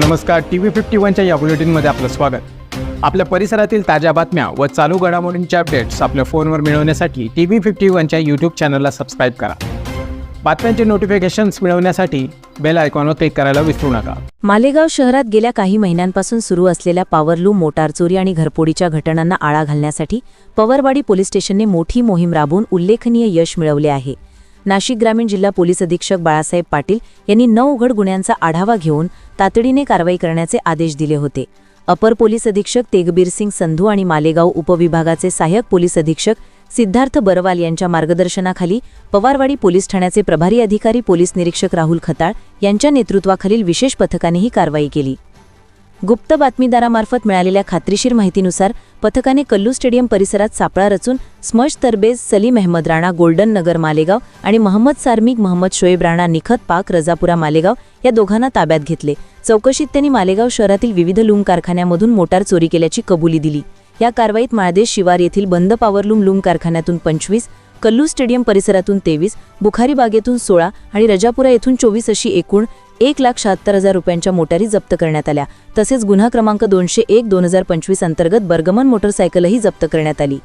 नमस्कार T V fifty वनच्या या बुलेटिनमध्ये आपलं स्वागत. आपल्या परिसरातील ताज्या बातम्या व चालू घडामोडींचे अपडेट्स आपल्या फोनवर मिळवण्यासाठी टी व्ही फिफ्टी वनच्या यूट्यूब चॅनलला सबस्क्राईब करा. बातम्यांचे नोटिफिकेशन्स मिळवण्यासाठी बेल आयकॉनवर क्लिक करायला विसरू नका. मालेगाव शहरात गेल्या काही महिन्यांपासून सुरू असलेल्या पॉवरलूम मोटार चोरी आणि घरपोडीच्या घटनांना आळा घालण्यासाठी पवारवाडी पोलीस स्टेशनने मोठी मोहीम राबवून उल्लेखनीय यश मिळवले आहे. नाशिक ग्रामीण जिल्हा पोलीस अधीक्षक बाळासाहेब पाटील यांनी नऊ उघड गुन्ह्यांचा आढावा घेऊन तातडीने कारवाई करण्याचे आदेश दिले होते. अपर पोलीस अधीक्षक तेगबीर सिंग संधू आणि मालेगाव उपविभागाचे सहाय्यक पोलीस अधीक्षक सिद्धार्थ बरवाल यांच्या मार्गदर्शनाखाली पवारवाडी पोलीस ठाण्याचे प्रभारी अधिकारी पोलीस निरीक्षक राहुल खताळ यांच्या नेतृत्वाखालील विशेष पथकाने ही कारवाई केली. गुप्त बातमीदारामार्फत मिळालेल्या खात्रीशीर माहितीनुसार पथकाने कल्लू स्टेडियम परिसरात सापळा रचून स्मश तरबेज सलीम अहमद राणा गोल्डन नगर मालेगाव आणि महम्मद सार्मिक महम्मद शोएब राणा निखत पाक रजापुरा मालेगाव या दोघांना ताब्यात घेतले. चौकशीत त्यांनी मालेगाव शहरातील विविध लूम कारखान्यामधून मोटार चोरी केल्याची कबुली दिली. या कारवाईत माळदेश शिवार येथील बंद पॉवरलूम लूम कारखान्यातून पंचवीस कल्लू स्टेडियम परिसरातून तेवीस बुखारी बागेतून सोळा आणि रजापुरा येथून चोवीस अशी एकूण एक लाख शहात्तर हजार रुपयांच्या मोटारी जप्त करण्यात आल्या. तसेच गुन्हा क्रमांक दोनशे एक दोन हजार पंचवीस अंतर्गत बर्गमन मोटरसायकलही जप्त करण्यात आली.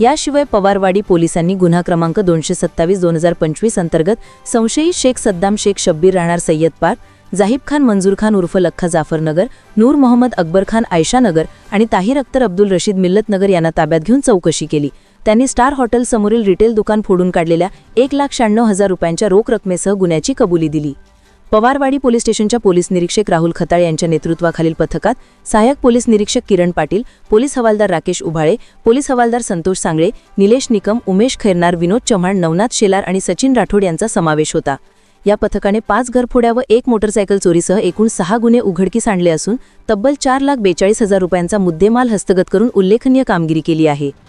याशिवाय पवारवाडी पोलिसांनी गुन्हा क्रमांक दोनशे सत्तावीस दोन हजार पंचवीस अंतर्गत संशयी शेख सद्दाम शेख शब्बीर राहणार सय्यद पार्क जाहीब खान मंजूर खान उर्फ लख्खा जाफरनगर नूर मोहम्मद अकबर खान आयशानगर आणि ताहिर अख्तर अब्दुल रशीद मिल्लतनगर यांना ताब्यात घेऊन चौकशी केली. त्यांनी स्टार हॉटेल समोरील रिटेल दुकान फोडून काढलेल्या एक लाख शहाण्णव हजार रुपयांच्या रोख रकमेसह गुन्ह्याची कबुली दिली. पवारवाडी पोलीस स्टेशनच्या पोलीस निरीक्षक राहुल खताळ यांच्या नेतृत्वाखालील पथकात सहाय्यक पोलीस निरीक्षक किरण पाटील पोलीस हवालदार राकेश उभाळे पोलीस हवालदार संतोष सांगळे निलेश निकम उमेश खैरनार विनोद चव्हाण नवनाथ शेलार आणि सचिन राठोड यांचा समावेश होता. या पथकाने पाच घरफोड्या व एक मोटरसायकल चोरीसह एकूण सहा गुन्हे उघडकीस आणले असून तब्बल चार लाख बेचाळीस हजार रुपयांचा मुद्देमाल हस्तगत करून उल्लेखनीय कामगिरी केली आहे.